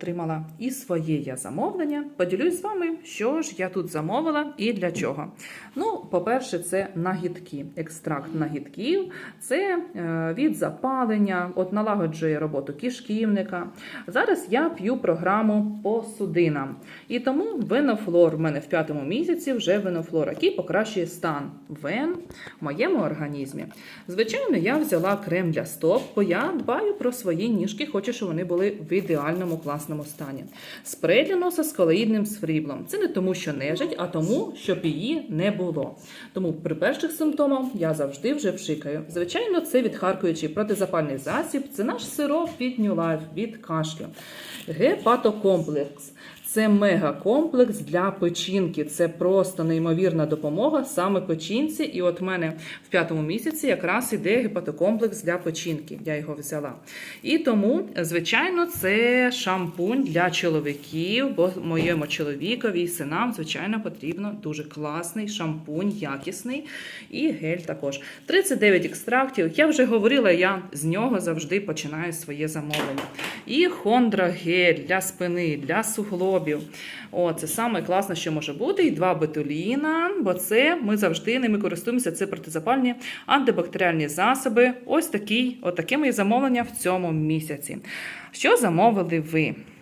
Отримала і своє я замовлення. Поділюсь з вами, що ж я тут замовила і для чого. Ну, по-перше, це нагідки. Екстракт нагідків. Це е, від запалення, от налагоджує роботу кишківника. Зараз я п'ю програму по судинам. І тому венофлор в мене в п'ятому місяці вже венофлор, який покращує стан вен в моєму організмі. Звичайно, я взяла крем для стоп, бо я дбаю про свої ніжки, хочу, щоб вони були в ідеальному класному стані. Спрей для носа з колоїдним сріблом. Це не тому, що нежить, а тому, щоб її не було. Тому при перших симптомах я завжди вже пшикаю. Звичайно, це відхаркуючий протизапальний засіб. Це наш сироп від Life, від кашлю. Гепатокомплекс. Це мегакомплекс для печінки. Це просто неймовірна допомога саме печінці. І от в мене в п'ятому місяці якраз іде гепатокомплекс для печінки. Я його взяла. І тому, звичайно, це шампунь для чоловіків, бо моєму чоловікові і синам, звичайно, потрібно дуже класний шампунь, якісний. І гель також. 39 екстрактів. Я вже говорила, я з нього завжди починаю своє замовлення. І хондра гель для спини, для суглобів. О, це саме класне, що може бути. І два бетуліна, бо це ми завжди ними користуємося. Це протизапальні антибактеріальні засоби. Ось такі, отаке моє замовлення в цьому місяці. Що замовили ви?